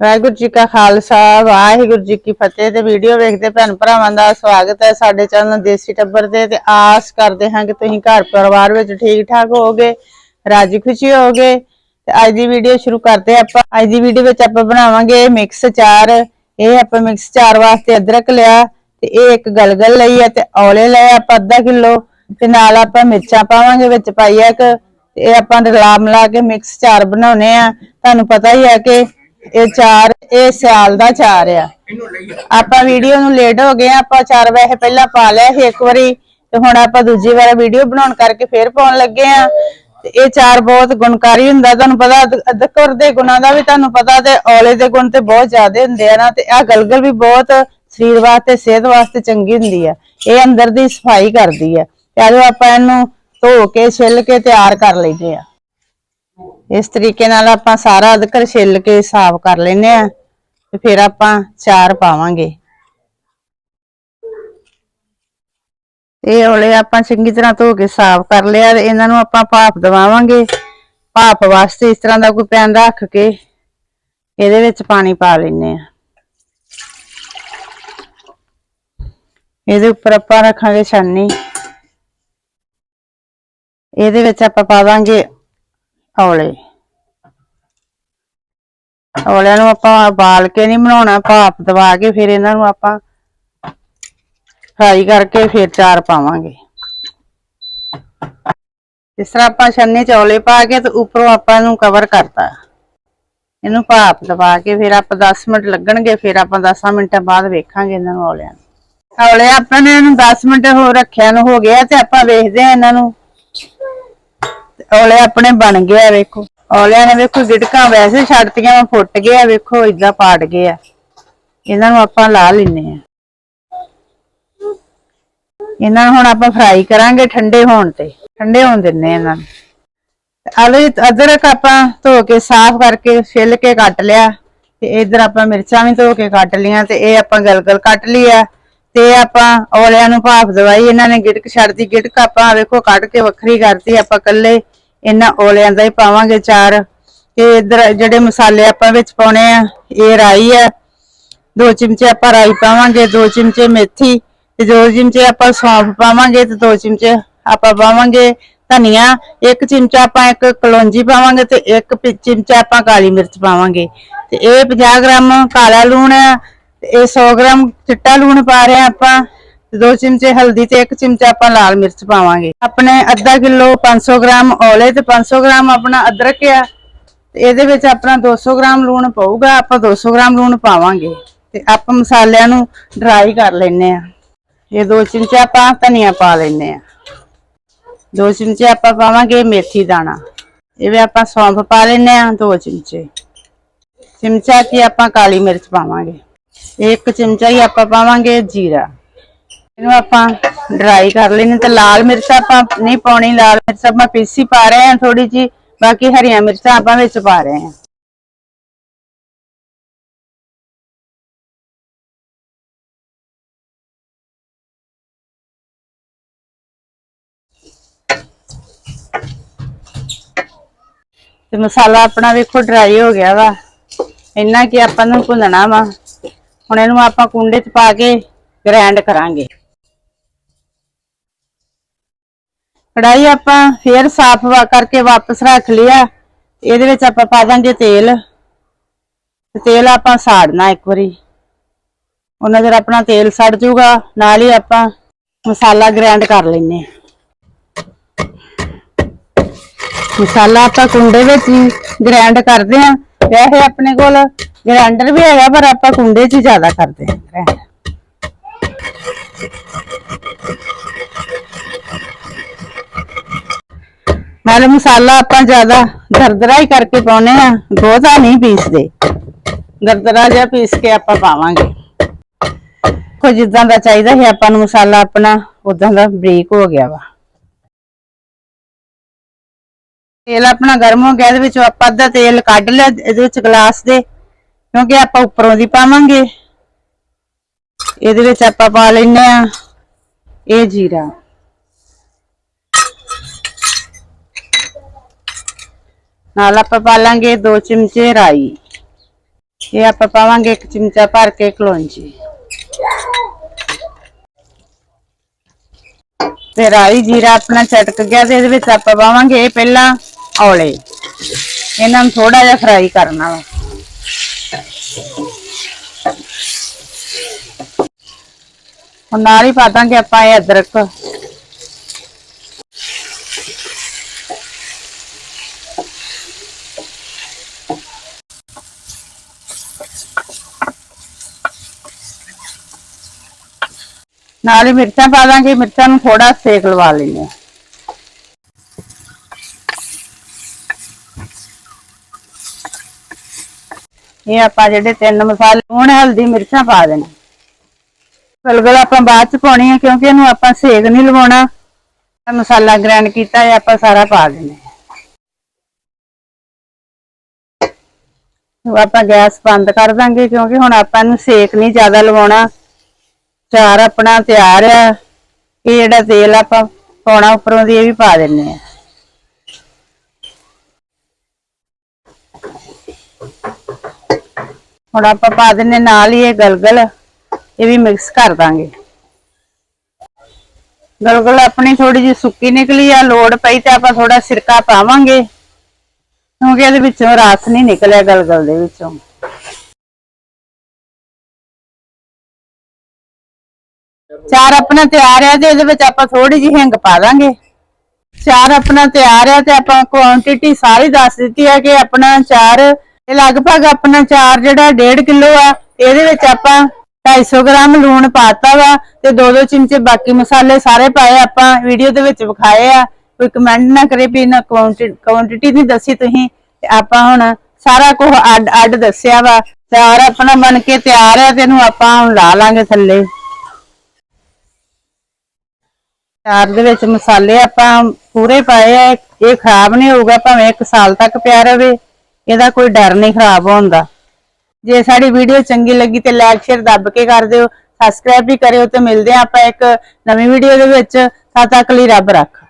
ਵਾਹਿਗੁਰੂ ਜੀ ਕਾ ਖਾਲਸਾ, ਵਾਹਿਗੁਰੂ ਜੀ ਕੀ ਫਤਿਹ ਤੇ ਵੀਡੀਓ ਵੇਖਦੇ ਭੈਣ ਭਰਾਵਾਂ ਦਾ ਸਵਾਗਤ ਹੈ ਸਾਡੇ ਚੈਨਲ ਦੇਸੀ ਟੱਬਰ ਤੇ ਤੇ ਆਸ ਕਰਦੇ ਹਾਂ ਕਿ ਤੁਸੀਂ ਘਰ ਪਰਿਵਾਰ ਵਿੱਚ ਠੀਕ ਠਾਕ ਹੋਵੋਗੇ, ਰਾਜੀ ਖੁਸ਼ੀ ਹੋਵੋਗੇ। ਤੇ ਅੱਜ ਦੀ ਵੀਡੀਓ ਸ਼ੁਰੂ ਕਰਦੇ ਆਪਾਂ। ਅੱਜ ਦੀ ਵੀਡੀਓ ਵਿੱਚ ਆਪਾਂ ਬਣਾਵਾਂਗੇ ਮਿਕਸ ਚਾਰ ਇਹ ਆਪਾਂ ਮਿਕਸ ਚਾਰ ਵਾਸਤੇ ਅਦਰਕ ਲਿਆ, ਤੇ ਇਹ ਇੱਕ ਗਲਗਲ ਲਈ ਹੈ ਤੇ ਔਲੇ ਲਏ ਆਪਾਂ ਅੱਧਾ ਕਿਲੋ। ਤੇ ਨਾਲ ਆਪਾਂ ਮਿਰਚਾਂ ਪਾਵਾਂਗੇ ਵਿੱਚ ਪਾਈਆ ਇੱਕ। ਤੇ ਇਹ ਆਪਾਂ ਰਲਾ ਮਿਲਾ ਕੇ ਮਿਕਸ ਚਾਰ ਬਣਾਉਨੇ ਆ। ਤੁਹਾਨੂੰ ਪਤਾ ਹੀ ਹੈ ਕਿ ਇਹ ਚਾਰ, ਇਹ ਸਿਆਲ ਦਾ ਚਾਰ ਆ। ਆਪਾਂ ਵੀਡੀਓ ਨੂੰ ਲੇਟ ਹੋ ਗਏ ਆਪਾਂ ਚਾਰ ਵੈਸੇ ਪਹਿਲਾਂ ਪਾ ਲਿਆ ਸੀ ਇੱਕ ਵਾਰੀ, ਤੇ ਹੁਣ ਆਪਾਂ ਦੂਜੀ ਵਾਰ ਵੀਡੀਓ ਬਣਾਉਣ ਕਰਕੇ ਫੇਰ ਪਾਉਣ ਲੱਗੇ ਆ। ਤੇ ਇਹ ਚਾਰ ਬਹੁਤ ਗੁਣਕਾਰੀ ਹੁੰਦਾ, ਤੁਹਾਨੂੰ ਪਤਾ ਅਦ- ਦੇ ਗੁਣਾਂ ਦਾ ਵੀ ਤੁਹਾਨੂੰ ਪਤਾ ਤੇ ਔਲੇ ਦੇ ਗੁਣ ਤੇ ਬਹੁਤ ਜ਼ਿਆਦਾ ਹੁੰਦੇ ਆ ਨਾ, ਤੇ ਆ ਗਲਗਲ ਵੀ ਬਹੁਤ ਸਰੀਰ ਵਾਸਤੇ, ਸਿਹਤ ਵਾਸਤੇ ਚੰਗੀ ਹੁੰਦੀ ਆ। ਇਹ ਅੰਦਰ ਦੀ ਸਫ਼ਾਈ ਕਰਦੀ ਆ। ਤੇ ਆਜੋ ਆਪਾਂ ਇਹਨੂੰ ਧੋ ਕੇ, ਛਿੱਲ ਕੇ ਤਿਆਰ ਕਰ ਲਈਦੇ ਆ। ਇਸ ਤਰੀਕੇ ਨਾਲ ਆਪਾਂ ਸਾਰਾ ਅਦਕਰ ਛਿੱਲ ਕੇ ਸਾਫ਼ ਕਰ ਲੈਨੇ ਆ ਤੇ ਫਿਰ ਆਪਾਂ ਚਾਰ ਪਾਵਾਂਗੇ। ਇਹ ਔਲੇ ਆਪਾਂ ਚੰਗੀ ਤਰ੍ਹਾਂ ਧੋ ਕੇ ਸਾਫ਼ ਕਰ ਲਿਆ ਤੇ ਇਹਨਾਂ ਨੂੰ ਆਪਾਂ ਭਾਪ ਦਵਾਵਾਂਗੇ। ਭਾਪ ਵਾਸਤੇ ਇਸ ਤਰ੍ਹਾਂ ਦਾ ਕੋਈ ਪੈਨ ਰੱਖ ਕੇ ਇਹਦੇ ਵਿੱਚ ਪਾਣੀ ਪਾ ਲੈਨੇ ਆ ਇਹਦੇ ਉੱਪਰ ਆਪਾਂ ਰੱਖਾਂਗੇ ਛਾਨੀ ਇਹਦੇ ਵਿੱਚ ਆਪਾਂ ਪਾਵਾਂਗੇ ਹੌਲੇ। ਹੌਲਿਆਂ ਨੂੰ ਆਪਾਂ ਉਬਾਲ ਕੇ ਨਹੀਂ ਬਣਾਉਣਾ, ਭਾਪ ਦਵਾ ਕੇ ਫਿਰ ਇਹਨਾਂ ਨੂੰ ਆਪਾਂ ਫਰਾਈ ਕਰਕੇ ਫਿਰ ਚਾਰ ਪਾਵਾਂਗੇ। ਇਸ ਤਰ੍ਹਾਂ ਆਪਾਂ ਛੰਨੇ ਚ ਔਲੇ ਪਾ ਕੇ ਤੇ ਉੱਪਰੋਂ ਆਪਾਂ ਇਹਨੂੰ ਕਵਰ ਕਰਤਾ। ਇਹਨੂੰ ਭਾਪ ਦਵਾ ਕੇ ਫਿਰ ਆਪਾਂ 10 ਮਿੰਟ ਲੱਗਣਗੇ, ਫਿਰ ਆਪਾਂ 10 ਮਿੰਟਾਂ ਬਾਅਦ ਵੇਖਾਂਗੇ ਇਹਨਾਂ ਨੂੰ ਹੌਲਿਆਂ ਨੂੰ। ਔਲੇ ਆਪਾਂ ਨੇ ਇਹਨੂੰ 10 ਮਿੰਟ ਹੋ ਰੱਖਿਆ ਨੂੰ ਹੋ ਗਿਆ ਤੇ ਆਪਾਂ ਵੇਖਦੇ ਆ ਇਹਨਾਂ ਨੂੰ ਔਲੇ ਆਪਣੇ ਬਣ ਗਿਆ, ਵੇਖੋ। ਔਲਿਆਂ ਨੇ ਵੇਖੋ ਗਿਟਕਾਂ ਵੈਸੇ ਛੱਡਤੀਆਂ ਵਾ ਫੁੱਟ ਗਿਆ, ਵੇਖੋ ਇਦਾਂ ਪਾੜ ਗਏ ਆ ਇਹਨਾਂ ਨੂੰ ਆਪਾਂ ਲਾ ਲੈਨੇ ਆ ਇਹਨਾਂ ਨੂੰ ਹੁਣ ਆਪਾਂ ਫਰਾਈ ਕਰਾਂਗੇ ਠੰਡੇ ਹੋਣ ਤੇ। ਠੰਡੇ ਹੋਣ ਦਿੰਨੇ ਆ ਇਹਨਾਂ ਨੂੰ। ਆਲੂ ਅਦਰਕ ਆਪਾਂ ਧੋ ਕੇ ਸਾਫ਼ ਕਰਕੇ ਛਿੱਲ ਕੇ ਕੱਟ ਲਿਆ। ਤੇ ਇਧਰ ਆਪਾਂ ਮਿਰਚਾਂ ਵੀ ਧੋ ਕੇ ਕੱਟ ਲੀਆਂ ਤੇ ਇਹ ਆਪਾਂ ਗਲਗਲ ਕੱਟ ਲਿਆ ਤੇ ਆਪਾਂ ਔਲਿਆਂ ਨੂੰ ਭਾਫ ਦਵਾਈ, ਇਹਨਾਂ ਨੇ ਗਿਟਕ ਛੱਡਦੀ ਗਿਟਕ ਆਪਾਂ ਵੇਖੋ ਕੱਢ ਕੇ ਵੱਖਰੀ ਕਰਤੀ, ਆਪਾਂ ਕੱਲੇ ਇਹਨਾਂ ਔਲਿਆਂ ਦਾ ਹੀ ਪਾਵਾਂਗੇ ਚਾਰ। ਤੇ ਇਧਰ ਜਿਹੜੇ ਮਸਾਲੇ ਆਪਾਂ ਵਿੱਚ ਪਾਉਣੇ ਆ, ਇਹ ਰਾਈ ਆ, ਦੋ ਚਮਚੇ ਆਪਾਂ ਰਾਈ ਪਾਵਾਂਗੇ, ਦੋ ਚਮਚੇ ਮੇਥੀ, ਤੇ ਦੋ ਚਮਚੇ ਆਪਾਂ ਸੌਂਫ ਪਾਵਾਂਗੇ, ਤੇ ਦੋ ਚਮਚੇ ਆਪਾਂ ਪਾਵਾਂਗੇ ਧਨੀਆ, ਇੱਕ ਚਮਚਾ ਆਪਾਂ ਇੱਕ ਕਲੌਂਜੀ ਪਾਵਾਂਗੇ, ਤੇ ਇੱਕ ਪਿ- ਚਮਚਾ ਆਪਾਂ ਕਾਲੀ ਮਿਰਚ ਪਾਵਾਂਗੇ। ਤੇ ਇਹ 50 ਗ੍ਰਾਮ ਕਾਲਾ ਲੂਣ ਆ ਤੇ ਇਹ 100 ਗ੍ਰਾਮ ਚਿੱਟਾ ਲੂਣ ਪਾ ਰਹੇ ਆ ਆਪਾਂ, ਦੋ ਚਮਚੇ ਹਲਦੀ ਤੇ ਇੱਕ ਚਮਚਾ ਆਪਾਂ ਲਾਲ ਮਿਰਚ ਪਾਵਾਂਗੇ। ਆਪਣੇ ਅੱਧਾ ਕਿਲੋ 500 ਗ੍ਰਾਮ ਔਲੇ ਤੇ 500 ਗ੍ਰਾਮ ਆਪਣਾ ਅਦਰਕ ਆ, ਤੇ ਇਹਦੇ ਵਿੱਚ ਆਪਣਾ 200 ਗ੍ਰਾਮ ਲੂਣ ਪਊਗਾ, ਆਪਾਂ 200 ਗ੍ਰਾਮ ਲੂਣ ਪਾਵਾਂਗੇ। ਤੇ ਆਪਾਂ ਮਸਾਲਿਆਂ ਨੂੰ ਡਰਾਈ ਕਰ ਲੈਨੇ ਆ ਇਹ ਦੋ ਚਮਚੇ ਆਪਾਂ ਧਨੀਆ ਪਾ ਲੈਨੇ ਆ ਦੋ ਚਮਚੇ ਆਪਾਂ ਪਾਵਾਂਗੇ ਮੇਥੀ ਦਾਣਾ। ਇਹ ਵੀ ਆਪਾਂ ਸੌਂਫ ਪਾ ਲੈਨੇ ਆ ਦੋ ਚਮਚੇ। ਚਮਚਾ ਕੀ ਆਪਾਂ ਕਾਲੀ ਮਿਰਚ ਪਾਵਾਂਗੇ। ਇੱਕ ਚਮਚਾ ਹੀ ਆਪਾਂ ਪਾਵਾਂਗੇ ਜੀਰਾ। ਇਹਨੂੰ ਆਪਾਂ ਡਰਾਈ ਕਰ ਲੈਣੇ ਤੇ ਲਾਲ ਮਿਰਚ ਆਪਾਂ ਨਹੀਂ ਪਾਉਣੀ, ਲਾਲ ਮਿਰਚ ਆਪਾਂ ਪੀਸੀ ਪਾ ਰਹੇ ਹਾਂ ਥੋੜੀ ਜੀ ਬਾਕੀ ਹਰੀਆਂ ਮਿਰਚਾਂ ਆਪਾਂ ਵਿੱਚ ਪਾ ਰਹੇ ਹਾਂ। ਤੇ ਮਸਾਲਾ ਆਪਣਾ ਵੇਖੋ ਡਰਾਈ ਹੋ ਗਿਆ ਵਾ। ਇੰਨਾ ਕਿ ਆਪਾਂ ਨੂੰ ਭੁੰਨਣਾ ਵਾ। ਹੁਣ ਇਹਨੂੰ ਆਪਾਂ ਕੁੰਡੇ 'ਚ ਪਾ ਕੇ ਗ੍ਰਾਈਂਡ ਕਰਾਂਗੇ। ਕੜਾਈ ਆਪਾਂ ਫੇਰ ਸਾਫ਼ ਵਾ- ਕਰਕੇ ਵਾਪਸ ਰੱਖ ਲਿਆ। ਇਹਦੇ ਵਿੱਚ ਆਪਾਂ ਪਾ ਦਾਂਗੇ ਤੇਲ। ਤੇ ਤੇਲ ਆਪਾਂ ਸਾੜਨਾ ਇੱਕ ਵਾਰੀ। ਉਹਨਾਂ ਜਰ ਆਪਣਾ ਤੇਲ ਸੜ ਜਾਊਗਾ ਨਾਲ ਹੀ ਆਪਾਂ ਮਸਾਲਾ ਗ੍ਰਾਈਂਡ ਕਰ ਲੈਨੇ ਆ ਮਸਾਲਾ ਆਪਾਂ ਕੁੰਡੇ ਵਿੱਚ ਹੀ ਗ੍ਰਾਈਂਡ ਕਰਦੇ ਆ ਵੈਸੇ ਆਪਣੇ ਕੋਲ ਗ੍ਰਾਈਂਡਰ ਵੀ ਹੈਗਾ, ਪਰ ਆਪਾਂ ਕੁੰਡੇ 'ਚ ਹੀ ਜ਼ਿਆਦਾ ਕਰਦੇ ਹਾਂ ਗ੍ਰਾਈਂਡ ਨਾਲੇ ਮਸਾਲਾ ਆਪਾਂ ਜ਼ਿਆਦਾ ਦਰਦਰਾ ਹੀ ਕਰਕੇ ਪਾਉਨੇ ਆ ਬਹੁਤਾ ਨਹੀਂ ਪੀਸਦੇ। ਦਰਦਰਾ ਜਿਹਾ ਪੀਸ ਕੇ ਆਪਾਂ ਪਾਵਾਂਗੇ। ਕੋ ਜਿੱਦਾਂ ਦਾ ਚਾਹੀਦਾ ਹੈ ਆਪਾਂ ਨੂੰ ਮਸਾਲਾ ਆਪਣਾ, ਉਦਾਂ ਦਾ ਬਰੀਕ ਹੋ ਗਿਆ ਵਾ। ਤੇਲ ਆਪਣਾ ਗਰਮ ਹੋ ਗਿਆ, ਇਹਦੇ ਵਿੱਚੋਂ ਆਪਾਂ ਅੱਧਾ ਤੇਲ ਕੱਢ ਲਿਆ, ਇਹਦੇ ਵਿੱਚ ਗਲਾਸ ਦੇ ਕਿਉਂਕਿ ਆਪਾਂ ਉੱਪਰੋਂ ਦੀ ਪਾਵਾਂਗੇ। ਇਹਦੇ ਵਿੱਚ ਆਪਾਂ ਪਾ ਲੈਨੇ ਆ ਇਹ ਜੀਰਾ। ਨਾਲ ਆਪਾਂ ਪਾ ਲਾਂਗੇ 2 ਚਮਚੇ ਰਾਈ। ਇਹ ਆਪਾਂ ਪਾਵਾਂਗੇ ਇੱਕ ਚਮਚਾ ਭਰ ਕੇ ਕਲੌਂਜੀ। ਤੇ ਰਾਈ ਜੀਰਾ ਆਪਣਾ ਚਟਕ ਗਿਆ ਤੇ ਇਹਦੇ ਵਿੱਚ ਆਪਾਂ ਪਾਵਾਂਗੇ ਪਹਿਲਾਂ ਔਲੇ। ਇਹਨਾਂ ਨੂੰ ਥੋੜਾ ਜਿਹਾ ਫਰਾਈ ਕਰਨਾ ਵਾ ਹੁਣ ਨਾਲ ਹੀ ਪਾ ਦਾਂਗੇ ਆਪਾਂ ਇਹ ਅਦਰਕ। ਨਾਲ ਹੀ ਮਿਰਚਾਂ ਪਾ ਦਾਂਗੇ, ਮਿਰਚਾਂ ਨੂੰ ਥੋੜਾ ਸੇਕ ਲਵਾ ਲੈਣੇ ਇਹ ਆਪਾਂ ਜਿਹੜੇ ਤਿੰਨ ਮਸਾਲੇ ਹੁਣ ਹਲਦੀ, ਮਿਰਚਾਂ ਪਾ ਦੇਣੇ। ਗਲਗਲ ਆਪਾਂ ਬਾਅਦ ਚ ਪਾਉਣੀ ਹੈ ਕਿਉਂਕਿ ਇਹਨੂੰ ਆਪਾਂ ਸੇਕ ਨਹੀਂ ਲਵਾਉਣਾ। ਮਸਾਲਾ ਗ੍ਰਾਈਂਡ ਕੀਤਾ ਹੈ ਆਪਾਂ ਸਾਰਾ ਪਾ ਦੇਣਾ। ਉਹ ਆਪਾਂ ਗੈਸ ਬੰਦ ਕਰ ਦਾਂਗੇ, ਕਿਉਂਕਿ ਹੁਣ ਆਪਾਂ ਨੂੰ ਸੇਕ ਨਹੀਂ ਜ਼ਿਆਦਾ ਲਵਾਉਣਾ। ਚਾਰ ਆਪਣਾ ਤਿਆਰ ਆ। ਇਹ ਜਿਹੜਾ ਤੇਲ ਆਪਾਂ ਪਾਉਣਾ, ਉੱਪਰੋਂ ਦੀ ਇਹ ਵੀ ਪਾ ਦਿੰਨੇ ਆ। ਹੁਣ ਆਪਾਂ ਪਾ ਦਿੰਨੇ ਨਾਲ ਹੀ ਇਹ ਗਲਗਲ, ਇਹ ਵੀ ਮਿਕਸ ਕਰ ਦਾਂਗੇ। ਗਲਗਲ ਆਪਣੀ ਥੋੜੀ ਜਿਹੀ ਸੁੱਕੀ ਨਿਕਲੀ ਆ, ਲੋੜ ਪਈ ਤੇ ਆਪਾਂ ਥੋੜਾ ਸਿਰਕਾ ਪਾਵਾਂਗੇ। ਕਿਉਂਕਿ ਇਹਦੇ ਵਿੱਚੋਂ ਰਸ ਨਹੀਂ ਨਿਕਲਿਆ ਗਲਗਲ ਦੇ ਵਿੱਚੋਂ। ਚਾਰ ਆਪਣਾ ਤਿਆਰ ਹੈ ਤੇ ਇਹਦੇ ਵਿੱਚ ਆਪਾਂ ਥੋੜੀ ਜਿਹੀ ਹਿੰਗ ਪਾ ਦਾਂਗੇ। ਚਾਰ ਆਪਣਾ ਤਿਆਰ ਹੈ ਤੇ ਆਪਾਂ ਕੁਆਂਟੀਟੀ ਸਾਰੀ ਦੱਸ ਦਿੱਤੀ ਹੈ ਕਿ ਆਪਣਾ ਚਾਰ ਇਹ ਲਗਭਗ ਆਪਣਾ ਚਾਰ ਜਿਹੜਾ 1.5 ਕਿਲੋ ਆ, ਇਹਦੇ ਵਿੱਚ ਆਪਾਂ 250 ਗ੍ਰਾਮ ਲੂਣ ਪਾਤਾ ਵਾ ਤੇ ਦੋ ਦੋ ਚਮਚੇ ਬਾਕੀ ਮਸਾਲੇ ਸਾਰੇ ਪਾਏ ਆਪਾਂ, ਵੀਡੀਓ ਦੇ ਵਿੱਚ ਵਿਖਾਏ ਆ। ਕੋਈ ਕਮੈਂਟ ਨਾ ਕਰੇ ਵੀ ਨਾ ਕੁਆਂਟੀਟੀ ਨਹੀਂ ਦੱਸੀ ਤੁਸੀਂ ਆਪਾਂ ਹੁਣ ਸਾਰਾ ਕੁਝ ਅੱਡ ਅੱਡ ਦੱਸਿਆ ਵਾ। ਚਾਰ ਆਪਣਾ ਬਣ ਕੇ ਤਿਆਰ ਆ ਤੇ ਇਹਨੂੰ ਆਪਾਂ ਲਾ ਲਾਂਗੇ ਥੱਲੇ। ਚਾਰ ਦੇ ਵਿੱਚ ਮਸਾਲੇ ਆਪਾਂ ਪੂਰੇ ਪਾਏ ਆ, ਇਹ ਖਰਾਬ ਨਹੀਂ ਹੋਊਗਾ, ਭਾਵੇਂ 1 ਸਾਲ ਤੱਕ ਪਿਆ ਰਵੇ। ਇਹਦਾ ਕੋਈ ਡਰ ਨਹੀਂ ਖਰਾਬ ਹੋਣ ਦਾ। ਜੇ ਸਾਡੀ ਵੀਡੀਓ ਚੰਗੀ ਲੱਗੀ ਤੇ ਲਾਈਕ ਸ਼ੇਅਰ ਦੱਬ ਕੇ ਕਰ ਦਿਓ। ਸਬਸਕ੍ਰਾਈਬ ਵੀ ਕਰਿਓ ਤੇ ਮਿਲਦੇ ਆ ਆਪਾਂ ਇੱਕ ਨਵੀਂ ਵੀਡੀਓ ਦੇ ਵਿੱਚ। ਤਦ ਤੱਕ ਲਈ ਰੱਬ ਰੱਖ।